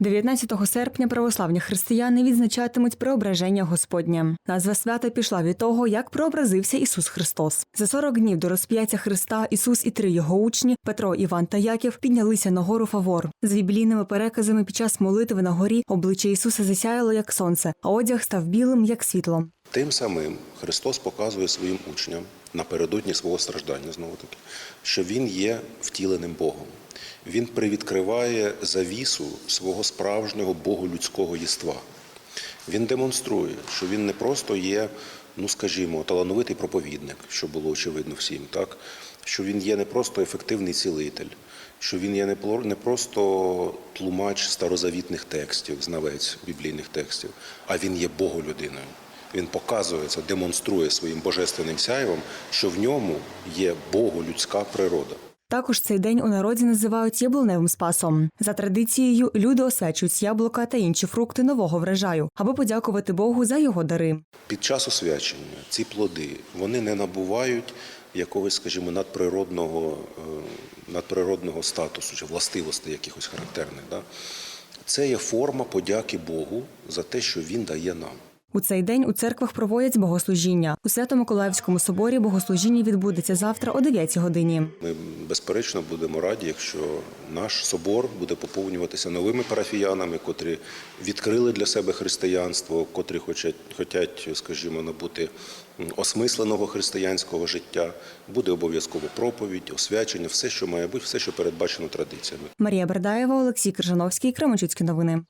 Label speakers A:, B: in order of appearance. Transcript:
A: 19 серпня православні християни відзначатимуть преображення Господнє. Назва свята пішла від того, як преобразився Ісус Христос. За 40 днів до розп'яття Христа Ісус і три його учні Петро, Іван та Яків піднялися на гору Фавор. З біблійними переказами під час молитви на горі обличчя Ісуса засяяло як сонце, а одяг став білим як світло.
B: Тим самим Христос показує своїм учням напередодні свого страждання, знову таки, що Він є втіленим Богом. Він привідкриває завісу свого справжнього боголюдського єства. Він демонструє, що він не просто є, ну скажімо, талановитий проповідник, що було очевидно всім, так? що він є не просто ефективний цілитель, що він є не просто тлумач старозавітних текстів, знавець біблійних текстів, а він є боголюдиною. Він показує це, демонструє своїм божественним сяйвом, що в ньому є боголюдська природа.
A: Також цей день у народі називають яблуневим спасом. За традицією, люди освячують яблука та інші фрукти нового врожаю, аби подякувати Богу за його дари.
B: Під час освячення ці плоди вони не набувають якогось, скажімо, надприродного, е, надприродного статусу чи властивостей якихось характерних. Да? Це є форма подяки Богу за те, що Він дає нам.
A: У цей день у церквах проводять богослужіння. У Свято-Миколаївському соборі богослужіння відбудеться завтра о 9 годині.
B: Ми безперечно будемо раді, якщо наш собор буде поповнюватися новими парафіянами, котрі відкрили для себе християнство, котрі хочуть, хочуть скажімо, набути осмисленого християнського життя. Буде обов'язково проповідь, освячення, все, що має бути, все, що передбачено традиціями.
A: Марія Бердаєва, Олексій Крижановський, Кременчуцькі новини.